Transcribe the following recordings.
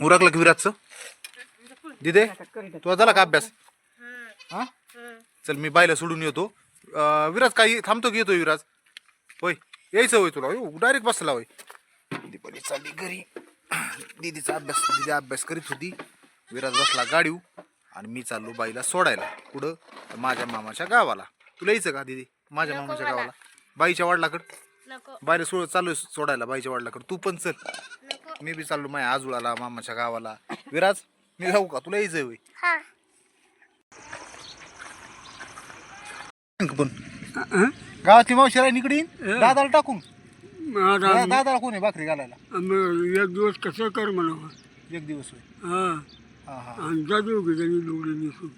उरकलं की विराजचं? दिदे तुझा झाला का अभ्यास? हा? चल मी बायला सोडून येतो. विराज काही थांबतो की येतो विराज? होय यायचं होय तुला. डायरेक्ट बसला होय. दीपाली चालली घरी. दीदीचा अभ्यास दीदी अभ्यास करीत होती. विराज बसला गाडीव आणि मी चाललो बाईला सोडायला. कुठं तर माझ्या मामाच्या गावाला. तुला यायचं का दीदी? माझ्या मामाच्या. गावाला. बाईच्या वडिलाकडं? बाहेर सोड चालू सोडायला बाईच्या वडिलाकडं. तू पण चल. मी बी चाललो माझ्या आजोळाला मामाच्या गावाला. विराज मी जाऊ का? तुला यायचंय होय. हा. पण. गावातली मावशी राही इकडे येईन. दादाला टाकून. दादाला कोण आहे भाकरी घालायला? आम्ही एक दिवस कसं कर म्हणावं? एक दिवस होय. हा. हा हा. आणि जा देऊ त्यांनी लुगडे निसून.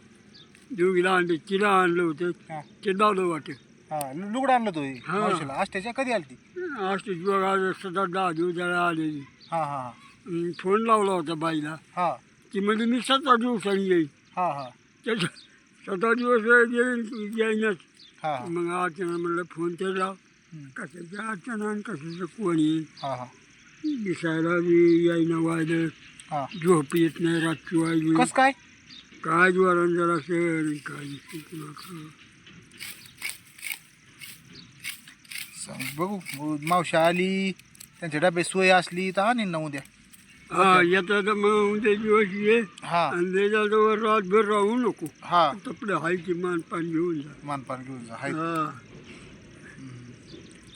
देऊगीला आणले तिला आणलं होतं. हा. ते लावलं वाटे हा लुगडं आणलं तो हा. मावशीला. आष्ट्याच्या कधी आली ती सतत दहा दिवस जरा आलेली. हा हा फोन लावला होता बाईला. हा. ती म्हणजे मी सतरा दिवसांनी येईल हा हा. त्याच्या सतरा दिवस येईन येईनच. हा हा. मग अर्चना म्हणलं फोन ते लाव हम्म. कशाचं? अर्चना आणि कशाचं कोण? येईल हा हा. दिसायला बी यायनं वाहिलं हा. झोप येत नाही रातची वाहिली कस काय? काय ज्वारण जरा असेल काय नका. सांग बघू. मावशी आली त्यांच्या डब्यात सोय असली तर आणीन ना उद्या. हा येतात मग उद्या दिवस ये हा. आणि त्याच्याजवळ रातभर राहू नको. हा. कपडे हायची मानपान घेऊन जा. मानपान घेऊन जा हाय. हा.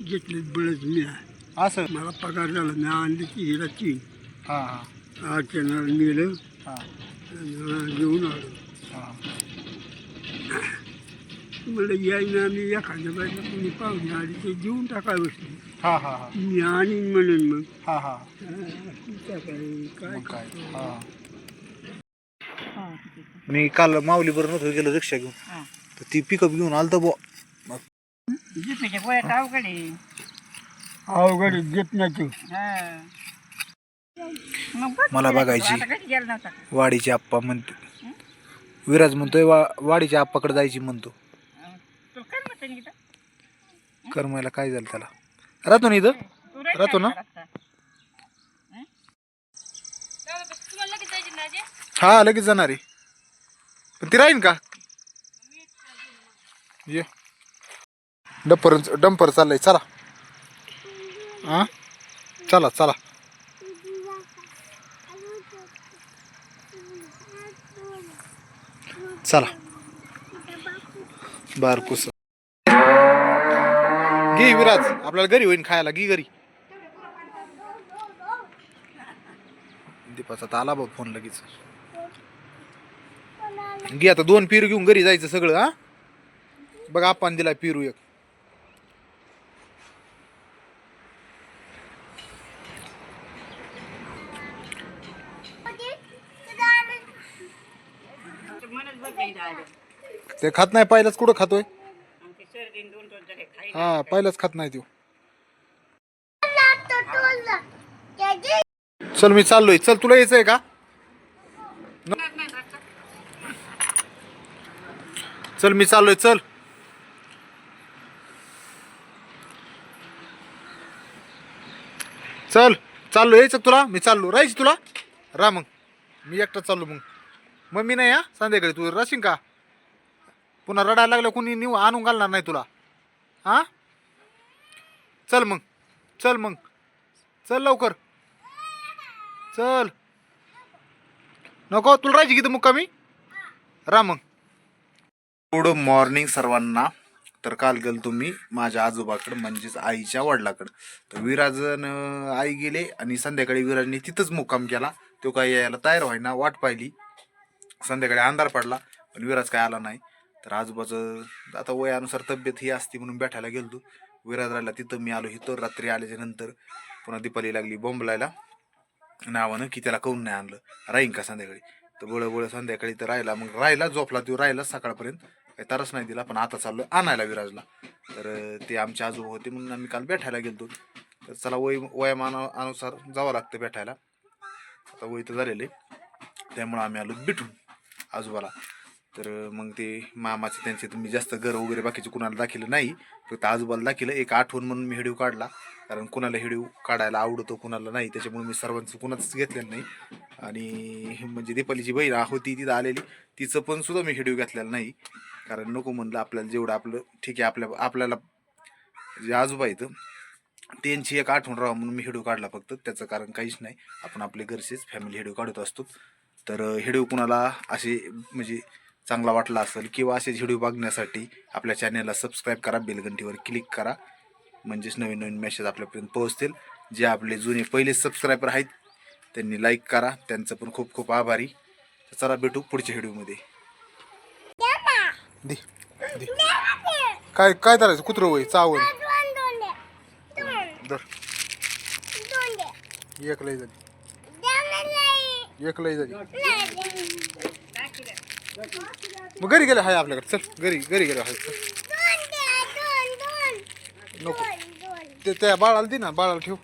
घेतले बळच मी. आहे. असं? मला पगार झाला मी आणली की हिला तीन. हा हा. अर्चना नेलं. हा. आणि घेऊन आलो. हा. म्हणलं यायना एखाद्या बाईला कोणी पाहुणे आली ते देऊन टाकाय बसली. हा हा हा. मी आणीन म्हणेन मग. हा हा. टाकाय, काय मग काय हा. मी काल माऊली बरोबर नव्हतो गेलो रिक्षा घेऊन. तर ती पिकअप घेऊन आलतो बो अवघड घेत नाही तू. मला बघायची वाडीचे आप्पा म्हणतो. विराज म्हणतोय वा वाडीच्या आप्पाकडे जायची म्हणतो. करमायला काय झालं त्याला? राहतो ना इथं? राहतो ना? हा लगेच जाणार आहे. पण ती राहीन का? ये. डंपर डंपर चाललंय चला. हा चला चला. चला. बारकुस. घे विराज. आपल्याला घरी होईन खायला. घे घरी. दीपाचा तर आला बघ फोन लगेच. घे आता दोन पिरू घेऊन घरी जायचं सगळं हा? बघ आपण दिला पिरू एक. ते खात नाही पाहिलंच कुठं खातोय? हा पहिलाच खात नाही तो चल मी चाललोय. चल तुला यायचंय का? चल मी चाललोय. चल. चल चाललो यायचं तुला? मी चाललो. राहायची तुला? राह मग. मी एकटा चाललो मग. मम्मी नाही हा? संध्याकाळी. तू राशीन का? पुन्हा रडायला लागलं कोणी निव आणून घालणार नाही तुला. हां? चल मग. चल मग. चल लवकर. चल. नको तुला राहायची किती मुक्कामी? रा मग. गुड मॉर्निंग सर्वांना. तर काल गेलो तुम्ही माझ्या आजोबाकडं म्हणजेच आईच्या वडिलाकडं. तर विराजन आई गेले आणि संध्याकाळी विराजने तिथंच मुक्काम केला. तो काय यायला तयार व्हायना वाट पाहिली. संध्याकाळी अंधार पडला पण विराज काय आला नाही. तर आजोबाचं आता वयानुसार तब्येत ही असते म्हणून बैठायला गेलतो. विराज राहिला तिथं मी आलो इथं रात्री आल्याच्यानंतर पुन्हा दीपाली लागली बोंबलायला. नावानं की त्याला काऊन नाही आणलं? राहीन का संध्याकाळी? तर बळ बळ संध्याकाळी तर राहिला. मग राहिला झोपला तो राहिला सकाळपर्यंत. काही तरच नाही दिला पण आता चाललो आणायला विराजला. तर ते आमचे आजोबा होते म्हणून आम्ही काल बैठायला गेलतो. तर चला वय वयामानानुसार जावं लागतं बैठायला आता वय तर झालेलं. आहे त्यामुळं आम्ही आलो बिठून आजोबाला. तर मग ते मामाचे त्यांचे तुम्ही जास्त घर वगैरे बाकीचे कुणाला दाखिलं नाही. फक्त आजोबाला दाखिलं एक आठवण म्हणून मी हिडिओ काढला. कारण कुणाला हिडिओ काढायला आवडतो कुणाला नाही त्याच्यामुळे मी सर्वांचं कुणाच घेतलेलं नाही. आणि म्हणजे दीपालीची बहीण होती तिथं आलेली. तिचं पण सुद्धा मी हिडिओ घेतलेला नाही. कारण नको म्हणलं आपल्याला जेवढं आपलं ठीक आहे आपल्या आपल्याला जे आजोबा आहेत त्यांची एक आठवण राहा म्हणून मी व्हिडिओ काढला फक्त. त्याचं कारण काहीच नाही. आपण आपले घरचेच फॅमिली व्हिडिओ काढत असतो. तर व्हिडिओ कुणाला असे म्हणजे चांगला वाटला असेल किंवा असेच व्हिडिओ बघण्यासाठी आपल्या चॅनलला सबस्क्राईब करा बेलघंटीवर क्लिक करा. म्हणजेच नवीन नवीन मेसेज आपल्यापर्यंत पोहोचतील. जे आपले जुने पहिले सबस्क्रायबर आहेत त्यांनी लाईक करा. त्यांचं पण खूप खूप आभारी. चला भेटू पुढच्या व्हिडिओमध्ये दे दे. काय काय करायचं कुत्रं वय चावल. दर एक लय झाली. एक लय झाली. मग घरी गेले हाय आपल्याकडे. चल घरी घरी गेले हाय. चल नको. ते त्या बाळाला दे ना बाळाला ठेव.